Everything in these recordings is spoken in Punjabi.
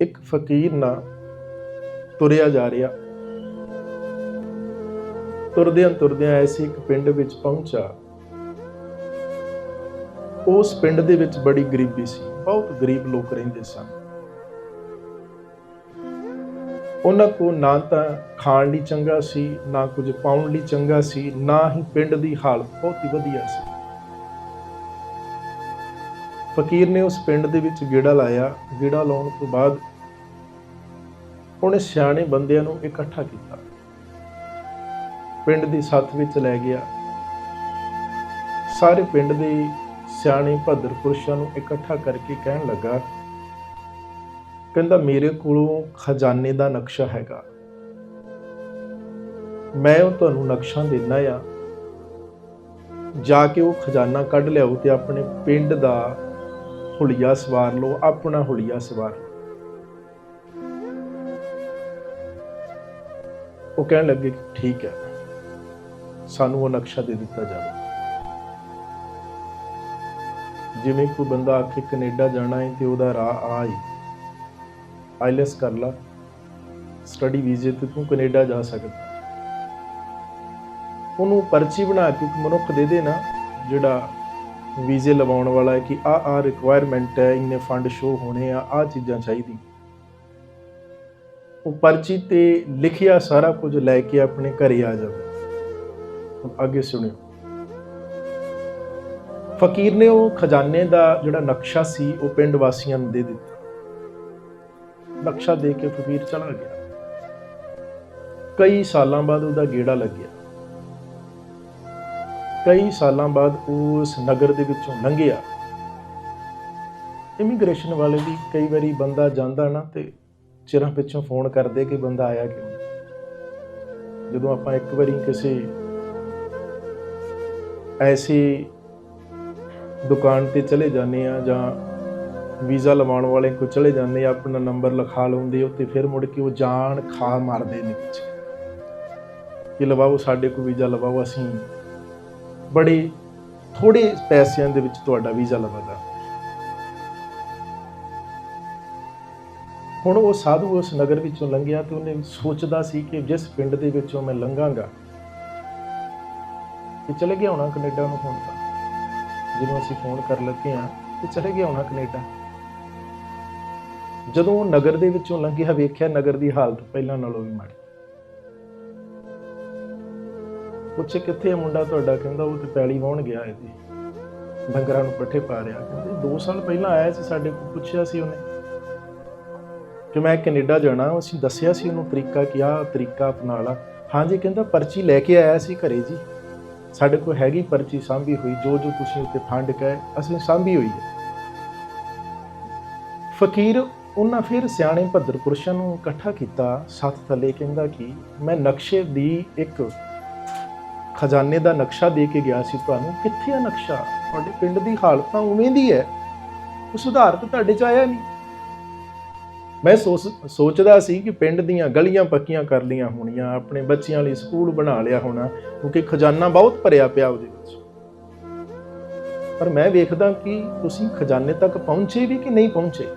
ਇੱਕ ਫਕੀਰ ਨਾਲ ਤੁਰਿਆ ਜਾ ਰਿਹਾ। ਤੁਰਦਿਆਂ ਤੁਰਦਿਆਂ ਐਸੀ ਇੱਕ ਪਿੰਡ ਵਿੱਚ ਪਹੁੰਚਾ। ਉਸ ਪਿੰਡ ਦੇ ਵਿੱਚ ਬੜੀ ਗਰੀਬੀ ਸੀ, ਬਹੁਤ ਗਰੀਬ ਲੋਕ ਰਹਿੰਦੇ ਸਨ। ਉਹਨਾਂ ਕੋ ਨਾ ਤਾਂ ਖਾਣ ਲਈ ਚੰਗਾ ਸੀ, ਨਾ ਕੁਝ ਪਾਉਣ ਲਈ ਚੰਗਾ ਸੀ, ਨਾ ਹੀ ਪਿੰਡ ਦੀ ਹਾਲਤ ਬਹੁਤ ਹੀ ਵਧੀਆ ਸੀ। ਫਕੀਰ ਨੇ ਉਸ ਪਿੰਡ ਦੇ ਵਿੱਚ ਗੇੜਾ ਲਾਇਆ, ਗੇੜਾ ਲਾਉਣ ਤੋਂ ਬਾਅਦ ਉਹਨੇ ਸਿਆਣੇ ਬੰਦਿਆਂ ਨੂੰ ਇਕੱਠਾ ਕੀਤਾ। ਪਿੰਡ ਦੀ ਸੱਥ ਵਿੱਚ ਲੈ ਗਿਆ। ਸਾਰੇ ਪਿੰਡ ਦੇ ਸਿਆਣੇ ਭੱਦਰ ਪੁਰਸ਼ਾਂ ਨੂੰ ਇਕੱਠਾ ਕਰਕੇ ਕਹਿਣ ਲੱਗਾ, ਕਹਿੰਦਾ, ਮੇਰੇ ਕੋਲੋਂ ਖਜ਼ਾਨੇ ਦਾ ਨਕਸ਼ਾ ਹੈਗਾ। ਮੈਂ ਉਹ ਤੁਹਾਨੂੰ ਨਕਸ਼ਾ ਦੇਣਾ ਆ। ਜਾ ਕੇ ਉਹ ਖਜ਼ਾਨਾ ਕੱਢ ਲਿਆਓ ਤੇ ਆਪਣੇ ਪਿੰਡ ਦਾ ਹੁਲੀਆ ਸਵਾਰ ਲਓ, ਆਪਣਾ ਹੁਲੀਆ ਸਵਾਰ। ਲਓ ਉਹ ਕਹਿਣ ਲੱਗੇ ਕਿ ਠੀਕ ਹੈ, ਸਾਨੂੰ ਉਹ ਨਕਸ਼ਾ ਦੇ ਦਿੱਤਾ ਜਾਵੇ। ਜਿਵੇਂ ਕੋਈ ਬੰਦਾ ਆਖੇ ਕੈਨੇਡਾ ਜਾਣਾ ਹੈ ਤੇ ਉਹਦਾ ਰਾਹ ਆ ਹੀ। ਆਈਲੈਸ ਕਰ ਲਾ, ਸਟੱਡੀ ਵੀਜ਼ੇ ਤੇ ਤੂੰ ਕੈਨੇਡਾ ਜਾ ਸਕਦਾ। ਉਹਨੂੰ ਪਰਚੀ ਬਣਾ ਕੇ ਇੱਕ ਮਨੁੱਖ ਦੇ ਦੇ ਨਾ ਜਿਹੜਾ ਵੀਜ਼ੇ ਲਵਾਉਣ ਵਾਲਾ ਹੈ ਕਿ ਆ ਆ ਰਿਕੁਆਇਰਮੈਂਟ ਹੈ, ਇੰਨੇ ਫੰਡ ਸ਼ੋ ਹੋਣੇ ਆ ਆ ਚੀਜ਼ਾਂ ਚਾਹੀਦੀ ਉਹ ਪਰਚੀ ਤੇ ਲਿਖਿਆ ਸਾਰਾ ਕੁਝ ਲੈ ਕੇ ਆਪਣੇ ਘਰੇ ਆ ਜਾਵੇ। ਅੱਗੇ ਸੁਣਿਓ। ਫਕੀਰ ਨੇ ਉਹ ਖਜ਼ਾਨੇ ਦਾ ਜਿਹੜਾ ਨਕਸ਼ਾ ਸੀ, ਉਹ ਪਿੰਡ ਵਾਸੀਆਂ ਨੂੰ ਦੇ ਦਿੱਤਾ। ਨਕਸ਼ਾ ਦੇ ਕੇ ਫਕੀਰ ਚਲਾ ਗਿਆ। ਕਈ ਸਾਲਾਂ ਬਾਅਦ ਉਹਦਾ ਗੇੜਾ ਲੱਗਿਆ। ਕਈ ਸਾਲਾਂ ਬਾਅਦ ਉਹ ਉਸ ਨਗਰ ਦੇ ਵਿੱਚੋਂ ਲੰਘਿਆ। ਇਮੀਗ੍ਰੇਸ਼ਨ ਵਾਲੇ ਵੀ ਕਈ ਵਾਰੀ ਬੰਦਾ ਜਾਂਦਾ ਨਾ ਤੇ ਚਿਰਾਂ ਪਿੱਛੋਂ ਫੋਨ ਕਰਦੇ ਕਿ ਬੰਦਾ ਆਇਆ ਕਿਉਂ? ਜਦੋਂ ਆਪਾਂ ਇੱਕ ਵਾਰੀ ਕਿਸੇ ਐਸੀ ਦੁਕਾਨ ਤੇ ਚਲੇ ਜਾਂਦੇ ਆ ਜਾਂ ਵੀਜ਼ਾ ਲਵਾਉਣ ਵਾਲੇ ਕੋਲ ਚਲੇ ਜਾਂਦੇ ਆ ਆਪਣਾ ਨੰਬਰ ਲਿਖਾ ਲਾਉਂਦੇ ਆ ਤੇ ਫਿਰ ਮੁੜ ਕੇ ਉਹ ਜਾਨ ਖਾ ਮਾਰਦੇ ਨੇ ਵਿੱਚ ਕਿ ਲਵਾਓ, ਸਾਡੇ ਕੋਲ ਵੀਜ਼ਾ ਲਵਾਓ, ਅਸੀਂ ਬੜੇ ਥੋੜੇ ਪੈਸਿਆਂ ਦੇ ਵਿੱਚ ਤੁਹਾਡਾ ਵੀਜ਼ਾ ਲਵਾਂਗਾ ਹੁਣ ਉਹ ਸਾਧੂ ਉਸ ਨਗਰ ਵਿੱਚੋਂ ਲੰਘਿਆ ਤੇ ਉਹਨੇ ਸੋਚਦਾ ਸੀ ਕਿ ਜਿਸ ਪਿੰਡ ਦੇ ਵਿੱਚੋਂ ਮੈਂ ਲੰਘਾਂਗਾ ਕਿ ਚਲੇ ਗਿਆ ਹੋਣਾ ਕੈਨੇਡਾ ਨੂੰ ਹੁਣ ਤਾਂ। ਜਦੋਂ ਅਸੀਂ ਫੋਨ ਕਰ ਲੱਗੇ ਆ ਤੇ ਚਲੇ ਗਿਆ ਹੋਣਾ ਕੈਨੇਡਾ। ਜਦੋਂ ਉਹ ਨਗਰ ਦੇ ਵਿੱਚੋਂ ਲੰਘਿਆ, ਵੇਖਿਆ ਨਗਰ ਦੀ ਹਾਲਤ ਪਹਿਲਾਂ ਨਾਲੋਂ ਵੀ ਮਾੜੀ। ਪੁੱਛੇ ਕਿੱਥੇ ਮੁੰਡਾ ਤੁਹਾਡਾ? ਕਹਿੰਦਾ ਉਹ ਤੇ ਪੈਲੀ ਵਾਉਣ ਗਿਆ ਇਹਦੀ ਡੰਗਰਾਂ ਨੂੰ ਪੱਠੇ ਪਾ ਰਿਹਾ। ਕਹਿੰਦੇ 2 ਸਾਲ ਪਹਿਲਾਂ ਆਇਆ ਸੀ ਸਾਡੇ ਕੋਲ, ਪੁੱਛਿਆ ਸੀ ਉਹਨੇ। ਕਿ ਮੈਂ ਕੈਨੇਡਾ ਜਾਣਾ, ਅਸੀਂ ਦੱਸਿਆ ਸੀ ਉਹਨੂੰ ਤਰੀਕਾ ਕਿ ਆਹ ਤਰੀਕਾ ਅਪਣਾ ਲਾ ਹਾਂਜੀ ਕਹਿੰਦਾ ਪਰਚੀ ਲੈ ਕੇ ਆਇਆ ਸੀ ਘਰੇ ਜੀ। ਸਾਡੇ ਕੋਲ ਹੈਗੀ ਪਰਚੀ, ਸਾਂਭੀ ਹੋਈ, ਜੋ ਜੋ ਤੁਸੀਂ ਉੱਤੇ ਫੰਡ ਕਹੇ, ਅਸੀਂ ਸਾਂਭੀ ਹੋਈ ਹੈ। ਫਕੀਰ ਉਹਨਾਂ ਫਿਰ ਸਿਆਣੇ ਭੱਦਰ ਪੁਰਸ਼ਾਂ ਨੂੰ ਇਕੱਠਾ ਕੀਤਾ ਸੱਤ ਥੱਲੇ ਕਹਿੰਦਾ ਕਿ ਮੈਂ ਨਕਸ਼ੇ ਦੀ ਇੱਕ ਖਜ਼ਾਨੇ ਦਾ ਨਕਸ਼ਾ ਦੇ ਕੇ ਗਿਆ ਸੀ ਤੁਹਾਨੂੰ, ਕਿੱਥੇ ਆ ਨਕਸ਼ਾ? ਤੁਹਾਡੇ ਪਿੰਡ ਦੀ ਹਾਲਤ ਤਾਂ ਉਵੇਂ ਦੀ ਹੈ। ਉਹ ਸੁਧਾਰ ਤਾਂ ਤੁਹਾਡੇ ਚ ਆਇਆ ਨਹੀਂ। ਮੈਂ ਸੋਚ- ਸੋਚਦਾ ਸੀ ਕਿ ਪਿੰਡ ਦੀਆਂ ਗਲੀਆਂ ਪੱਕੀਆਂ ਕਰ ਲੀਆਂ ਹੋਣੀਆਂ, ਆਪਣੇ ਬੱਚਿਆਂ ਲਈ ਸਕੂਲ ਬਣਾ ਲਿਆ ਹੋਣਾ, ਕਿਉਂਕਿ ਖਜ਼ਾਨਾ ਬਹੁਤ ਭਰਿਆ ਪਿਆ ਉਹਦੇ ਵਿੱਚ। ਪਰ ਮੈਂ ਵੇਖਦਾ ਕਿ ਤੁਸੀਂ ਖਜ਼ਾਨੇ ਤੱਕ ਪਹੁੰਚੇ ਵੀ ਕਿ ਨਹੀਂ ਪਹੁੰਚੇ?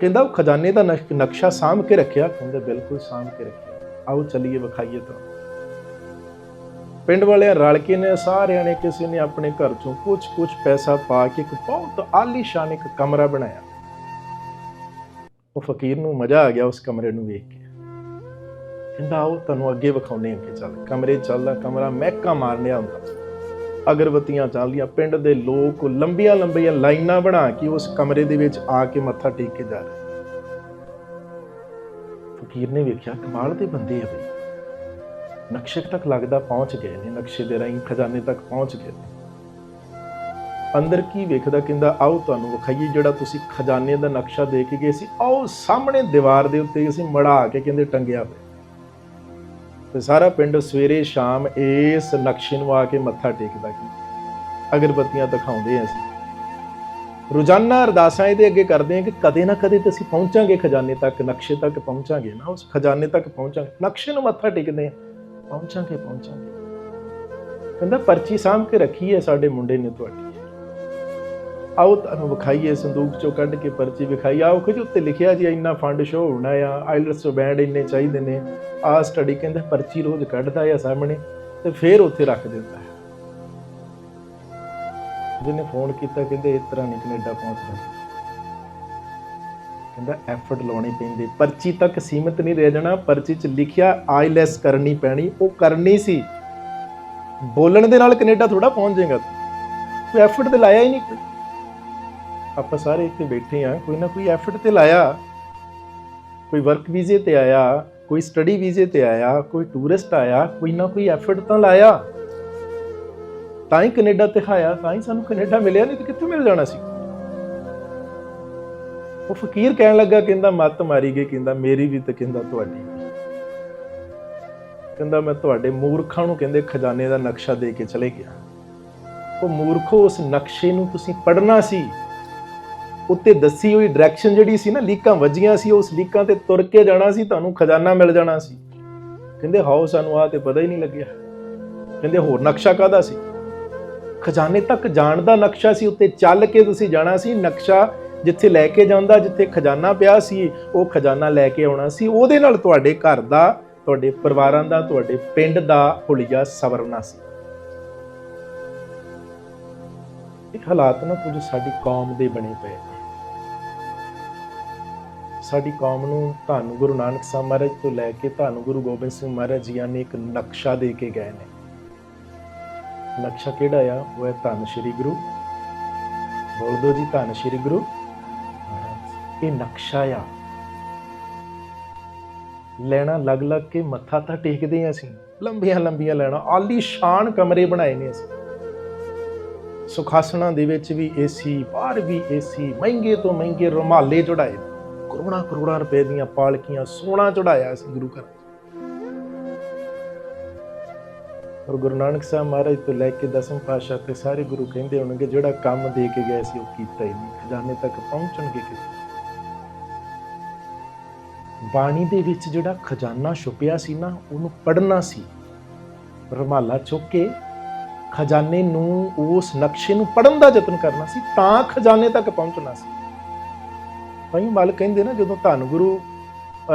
ਕਹਿੰਦਾ ਉਹ ਖਜ਼ਾਨੇ ਦਾ ਨਕ- ਨਕਸ਼ਾ ਸਾਂਭ ਕੇ ਰੱਖਿਆ। ਕਹਿੰਦਾ ਬਿਲਕੁਲ ਸਾਂਭ ਕੇ ਰੱਖਿਆ। ਆਓ ਚਲੀਏ ਵਿਖਾਈਏ ਤੁਹਾਨੂੰ। ਪਿੰਡ ਵਾਲਿਆਂ ਰਲ ਕੇ ਨੇ, ਸਾਰਿਆਂ ਨੇ ਕਿਸੇ ਨੇ ਆਪਣੇ ਘਰ ਚੋਂ ਕੁਝ ਕੁਝ ਪੈਸਾ ਪਾ ਕੇ ਇੱਕ ਬਹੁਤ ਆਲੀਸ਼ਾਨ ਇੱਕ ਕਮਰਾ ਬਣਾਇਆ। ਉਹ ਫਕੀਰ ਨੂੰ ਮਜ਼ਾ ਆ ਗਿਆ ਉਸ ਕਮਰੇ ਨੂੰ ਵੇਖ ਕੇ। ਕਹਿੰਦਾ, ਆਓ, ਤੁਹਾਨੂੰ ਅੱਗੇ ਵਿਖਾਉਨੇ ਅੱਗੇ ਚੱਲ, ਕਮਰੇ ਚੱਲਦਾ, ਕਮਰਾ ਮਹਿਕਾ ਮਾਰਨਿਆ ਹੁੰਦਾ। ਅਗਰਬੱਤੀਆਂ ਚੱਲਦੀਆਂ, ਪਿੰਡ ਦੇ ਲੋਕ ਲੰਬੀਆਂ ਲੰਬੀਆਂ ਲਾਈਨਾਂ ਬਣਾ ਕੇ ਉਸ ਕਮਰੇ ਦੇ ਵਿੱਚ ਆ ਕੇ ਮੱਥਾ ਟੇਕ ਕੇ ਜਾ ਰਹੇ ਫਕੀਰ ਨੇ ਵੇਖਿਆ, ਕਮਾਲ ਦੇ ਬੰਦੇ ਆ ਬਈ। ਨਕਸ਼ੇ ਤੱਕ ਲੱਗਦਾ ਪਹੁੰਚ ਗਏ ਨੇ, ਨਕਸ਼ੇ ਦੇ ਰਾਹੀਂ ਖਜ਼ਾਨੇ ਤੱਕ ਪਹੁੰਚ ਗਏ ਨੇ। ਅੰਦਰ ਕੀ ਵੇਖਦਾ ਕਹਿੰਦਾ, ਆਓ ਤੁਹਾਨੂੰ ਵਿਖਾਈਏ ਜਿਹੜਾ ਤੁਸੀਂ ਖਜ਼ਾਨੇ ਦਾ ਨਕਸ਼ਾ ਦੇ ਕੇ ਗਏ ਸੀ। ਆਓ ਸਾਹਮਣੇ ਦੀਵਾਰ ਦੇ ਉੱਤੇ ਅਸੀਂ ਮੜਾ ਕੇ ਕਹਿੰਦੇ ਟੰਗਿਆ ਪਿਆ। ਤੇ ਸਾਰਾ ਪਿੰਡ ਸਵੇਰੇ ਸ਼ਾਮ ਇਸ ਨਕਸ਼ੇ ਨੂੰ ਆ ਕੇ ਮੱਥਾ ਟੇਕਦਾ ਕੀ ਅਗਰਬੱਤੀਆਂ ਦਿਖਾਉਂਦੇ ਆ ਅਸੀਂ। ਰੋਜ਼ਾਨਾ ਅਰਦਾਸਾਂ ਇਹਦੇ ਅੱਗੇ ਕਰਦੇ ਹਾਂ ਕਿ ਕਦੇ ਨਾ ਕਦੇ ਤੇ ਅਸੀਂ ਪਹੁੰਚਾਂਗੇ, ਖਜ਼ਾਨੇ ਤੱਕ, ਨਕਸ਼ੇ ਤੱਕ ਪਹੁੰਚਾਂਗੇ ਨਾ, ਉਸ ਖਜ਼ਾਨੇ ਤੱਕ ਪਹੁੰਚਾਂਗੇ। ਨਕਸ਼ੇ ਨੂੰ ਮੱਥਾ ਟੇਕਦੇ ਹਾਂ ਪਹੁੰਚਾਂਗੇ ਪਹੁੰਚਾਂਗੇ। ਕਹਿੰਦਾ, ਪਰਚੀ ਸਾਂਭ ਕੇ ਰੱਖੀ ਹੈ ਸਾਡੇ ਮੁੰਡੇ ਨੇ ਤੁਹਾਡੀ। ਆਓ ਤੁਹਾਨੂੰ ਵਿਖਾਈਏ ਸੰਦੂਕ ਚੋਂ ਕੱਢ ਕੇ ਪਰਚੀ ਵਿਖਾਈ। ਆਓ ਕੁਝ ਉੱਤੇ ਲਿਖਿਆ ਜੀ, ਇੰਨਾ ਫੰਡ ਸ਼ੋ ਹੋਣਾ ਆ। ਆਈਲਟਸ ਬੈਂਡ ਇੰਨੇ ਚਾਹੀਦੇ ਨੇ। ਆ ਸਟੱਡੀ ਕਹਿੰਦਾ, ਪਰਚੀ ਰੋਜ਼ ਕੱਢਦਾ ਆ ਸਾਹਮਣੇ ਤੇ ਫੇਰ ਉੱਥੇ ਰੱਖ ਦਿੰਦਾ ਜਿਹਨੇ ਫੋਨ ਕੀਤਾ, ਕਹਿੰਦੇ ਇਸ ਤਰ੍ਹਾਂ ਨਹੀਂ ਕੈਨੇਡਾ ਪਹੁੰਚਦਾ ਕਹਿੰਦਾ ਐਫਰਟ ਲਾਉਣੀ ਪੈਂਦੀ। ਪਰਚੀ ਤੱਕ ਸੀਮਿਤ ਨਹੀਂ ਰਹਿ ਜਾਣਾ, ਪਰਚੀ 'ਚ ਲਿਖਿਆ ਆਈਲੈਸ ਕਰਨੀ ਪੈਣੀ, ਉਹ ਕਰਨੀ ਸੀ। ਬੋਲਣ ਦੇ ਨਾਲ ਕੈਨੇਡਾ ਥੋੜਾ ਪਹੁੰਚ ਜਾਏਗਾ। ਤੂੰ ਐਫਰਟ ਤੇ ਲਾਇਆ ਹੀ ਨਹੀਂ ਕੋਈ। ਆਪਾਂ ਸਾਰੇ ਇੱਥੇ ਬੈਠੇ ਆ ਕੋਈ ਨਾ ਕੋਈ ਐਫਰਟ ਤੇ ਲਾਇਆ। ਕੋਈ ਵਰਕ ਵੀਜ਼ੇ ਤੇ ਆਇਆ, ਕੋਈ ਸਟੱਡੀ ਵੀਜ਼ੇ ਤੇ ਆਇਆ, ਕੋਈ ਟੂਰਿਸਟ ਆਇਆ, ਕੋਈ ਨਾ ਕੋਈ ਐਫਰਟ ਤਾਂ ਲਾਇਆ। ਤਾਂ ਹੀ ਕੈਨੇਡਾ ਤੇ ਆਇਆ, ਤਾਂ ਹੀ ਸਾਨੂੰ ਕੈਨੇਡਾ ਮਿਲਿਆ, ਨਹੀਂ ਤੇ ਕਿੱਥੇ ਮਿਲ ਜਾਣਾ ਸੀ? ਉਹ ਫਕੀਰ ਕਹਿਣ ਲੱਗਾ, ਕਹਿੰਦਾ, ਮੱਤ ਮਾਰੀ ਗਈ, ਕਹਿੰਦਾ, ਮੇਰੀ ਵੀ ਤੇ ਕਹਿੰਦਾ ਤੁਹਾਡੀ ਕਹਿੰਦਾ, ਮੈਂ ਤੁਹਾਡੇ ਮੂਰਖਾਂ ਨੂੰ ਕਹਿੰਦੇ ਖਜ਼ਾਨੇ ਦਾ ਨਕਸ਼ਾ ਦੇ ਕੇ ਚਲੇ ਗਿਆ। ਉਹ ਮੂਰਖੋ, ਉਸ ਨਕਸ਼ੇ ਨੂੰ ਤੁਸੀਂ ਪੜਨਾ ਸੀ। ਉੱਤੇ ਦੱਸੀ ਹੋਈ ਡਾਇਰੈਕਸ਼ਨ ਜਿਹੜੀ ਸੀ ਨਾ, ਲੀਕਾਂ ਵੱਜੀਆਂ ਸੀ, ਉਸ ਲੀਕਾਂ ਤੇ ਤੁਰ ਕੇ ਜਾਣਾ ਸੀ, ਤੁਹਾਨੂੰ ਖਜ਼ਾਨਾ ਮਿਲ ਜਾਣਾ ਸੀ। ਕਹਿੰਦੇ, ਹਾਓ, ਸਾਨੂੰ ਆ ਤੇ ਪਤਾ ਹੀ ਨਹੀਂ ਲੱਗਿਆ। ਕਹਿੰਦੇ, ਹੋਰ ਨਕਸ਼ਾ ਕਾਦਾ ਸੀ? ਖਜ਼ਾਨੇ ਤੱਕ ਜਾਣ ਦਾ ਨਕਸ਼ਾ ਸੀ, ਉੱਤੇ ਚੱਲ ਕੇ ਤੁਸੀਂ ਜਾਣਾ ਸੀ, ਨਕਸ਼ਾ ਜਿੱਥੇ ਲੈ ਕੇ ਜਾਂਦਾ, ਜਿੱਥੇ ਖਜ਼ਾਨਾ ਪਿਆ ਸੀ, ਉਹ ਖਜ਼ਾਨਾ ਲੈ ਕੇ ਆਉਣਾ ਸੀ। ਉਹਦੇ ਨਾਲ ਤੁਹਾਡੇ ਘਰ ਦਾ, ਤੁਹਾਡੇ ਪਰਿਵਾਰਾਂ ਦਾ, ਤੁਹਾਡੇ ਪਿੰਡ ਦਾ ਹੁਲੀਆ ਸਵਰਨਾ ਸੀ। ਇਹ ਹਾਲਾਤ ਨਾ ਕੁਝ ਸਾਡੀ ਕੌਮ ਦੇ ਬਣੇ ਪਏ ਸਾਡੀ ਕੌਮ ਨੂੰ ਧੰਨ ਗੁਰੂ ਨਾਨਕ ਸਾਹਿਬ ਮਹਾਰਾਜ ਤੋਂ ਲੈ ਕੇ ਧੰਨ ਗੁਰੂ ਗੋਬਿੰਦ ਸਿੰਘ ਮਹਾਰਾਜ ਜੀ ਨੇ ਇੱਕ ਨਕਸ਼ਾ ਦੇ ਕੇ ਗਏ ਨੇ। ਨਕਸ਼ਾ ਕਿਹੜਾ ਆ? ਉਹ ਹੈ ਧੰਨ ਸ਼੍ਰੀ ਗੁਰੂ। ਬੋਲ ਦਿਓ ਜੀ, ਧੰਨ ਸ਼੍ਰੀ ਗੁਰੂ। ਇਹ ਨਕਸ਼ਾ ਆ। ਲੈਣਾ ਲੱਗ ਲੱਗ ਕੇ ਮੱਥਾ ਤਾਂ ਟੇਕਦੇ ਆ ਅਸੀਂ। ਲੰਬੀਆਂ ਲੰਬੀਆਂ ਲੈਣਾ। ਆਲੀ ਸ਼ਾਨ ਕਮਰੇ ਬਣਾਏ ਨੇ ਅਸੀਂ। ਸੁਖਾਸਣਾ ਦੇ ਵਿੱਚ ਵੀ ਏਸੀ ਬਾਹਰ ਵੀ ਏਸੀ ਮਹਿੰਗੇ ਤੋਂ ਮਹਿੰਗੇ ਰੁਮਾਲੇ ਚੜਾਏ ਕਰੋੜਾਂ ਕਰੋੜਾਂ ਰੁਪਏ ਦੀਆਂ ਪਾਲਕੀਆਂ ਸੋਨਾ ਚੜਾਇਆ ਸੀ ਗੁਰੂ ਘਰ। ਔਰ ਗੁਰੂ ਨਾਨਕ ਸਾਹਿਬ ਮਹਾਰਾਜ ਤੋਂ ਲੈ ਕੇ ਦਸਮ ਪਾਤਸ਼ਾਹ ਤੇ ਸਾਰੇ ਗੁਰੂ ਕਹਿੰਦੇ ਹੋਣਗੇ, ਜਿਹੜਾ ਕੰਮ ਦੇ ਕੇ ਗਏ ਸੀ ਉਹ ਕੀਤਾ ਹੀ ਨਹੀਂ। ਖਜ਼ਾਨੇ ਤੱਕ ਪਹੁੰਚਣਗੇ ਕਿਵੇਂ ਬਾਣੀ ਦੇ ਵਿੱਚ ਜਿਹੜਾ ਖਜ਼ਾਨਾ ਛੁਪਿਆ ਸੀ ਨਾ, ਉਹਨੂੰ ਪੜਨਾ ਸੀ। ਰਮਾਲਾ ਚੁੱਕ ਕੇ ਖਜ਼ਾਨੇ ਨੂੰ, ਉਸ ਨਕਸ਼ੇ ਨੂੰ ਪੜਨ ਦਾ ਯਤਨ ਕਰਨਾ ਸੀ, ਤਾਂ ਖਜ਼ਾਨੇ ਤੱਕ ਪਹੁੰਚਣਾ ਸੀ। ਭਾਈ ਮਲ ਕਹਿੰਦੇ ਨਾ, ਜਦੋਂ ਧੰਨ ਗੁਰੂ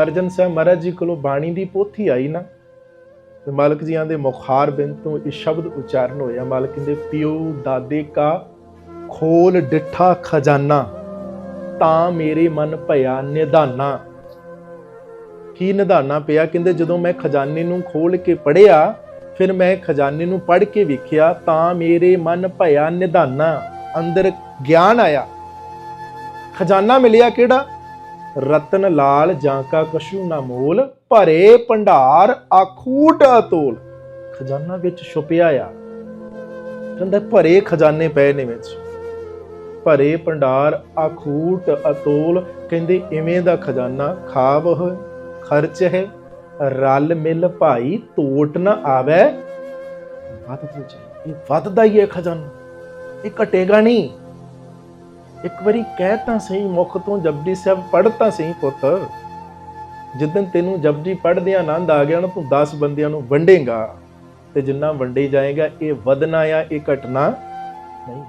ਅਰਜਨ ਸਾਹਿਬ ਮਹਾਰਾਜ ਜੀ ਕੋਲੋਂ ਬਾਣੀ ਦੀ ਪੋਥੀ ਆਈ ਨਾ, ਤੇ ਮਾਲਕ ਜੀਆਂ ਦੇ ਮੁਖਾਰ ਬਿੰਦ ਤੋਂ ਇਹ ਸ਼ਬਦ ਉਚਾਰਨ ਹੋਇਆ। ਮਾਲਕ ਕਹਿੰਦੇ, ਪਿਓ ਦਾਦੇ ਕਾ ਖੋਲ ਡਿੱਠਾ ਖਜ਼ਾਨਾ, ਤਾਂ ਮੇਰੇ ਮਨ ਭਇਆ ਨਿਧਾਨਾ। ਕੀ ਨਿਧਾਨਾ ਪਿਆ? ਕਹਿੰਦੇ ਜਦੋਂ ਮੈਂ ਖਜ਼ਾਨੇ ਨੂੰ ਖੋਲ ਕੇ ਪੜਿਆ ਫਿਰ ਮੈਂ ਖਜ਼ਾਨੇ ਨੂੰ ਪੜ੍ਹ ਕੇ ਵੇਖਿਆ, ਤਾਂ ਮੇਰੇ ਮਨ ਭਇਆ ਨਿਧਾਨਾ ਅੰਦਰ ਗਿਆਨ ਆਇਆ। ਖਜ਼ਾਨਾ ਮਿਲਿਆ ਕਿਹੜਾ? ਰਤਨ ਲਾਲ ਜਾਂ ਕਾ ਕਸ਼ੂ ਨਾ ਮੋਲ, ਭਰੇ ਭੰਡਾਰ ਆਖੂਟ ਅਤੋਲ ਖਜ਼ਾਨਾ ਵਿੱਚ ਛੁਪਿਆ ਆ। ਕਹਿੰਦਾ ਭਰੇ ਖਜ਼ਾਨੇ ਪਏ ਨੇ ਵਿੱਚ। ਭਰੇ ਭੰਡਾਰ, ਆਖੂਟ, ਅਤੋਲ, ਕਹਿੰਦੇ ਇਵੇਂ ਦਾ ਖਜ਼ਾਨਾ ਖਾਵਹ ਖਰਚ ਹੈ। ਰਲ ਮਿਲ ਭਾਈ ਟੋਟ ਨਾ ਆਵੇ। ਵੱਧ ਤੋਂ ਇਹ ਵੱਧਦਾ ਹੀ ਹੈ ਖਜ਼ਾਨਾ। ਇਹ ਘਟੇਗਾ ਨਹੀਂ। ਇੱਕ ਵਾਰੀ ਕਹਿ ਤਾਂ ਸਹੀ, ਮੁਖ ਤੋਂ ਜਪਜੀ ਸਾਹਿਬ ਪੜ੍ਹ ਤਾਂ ਸਹੀ ਪੁੱਤ। ਜਿੱਦਨ ਤੈਨੂੰ ਜਪਜੀ ਪੜ੍ਹਦੇ ਆਨੰਦ ਆ ਗਿਆ ਨਾ ਤੂੰ 10 ਬੰਦਿਆਂ ਨੂੰ ਵੰਡੇਗਾ। ਤੇ ਜਿੰਨਾ ਵੰਡੇ ਜਾਏਗਾ, ਇਹ ਵਧਣਾ ਆ, ਇਹ ਘਟਣਾ ਨਹੀਂ।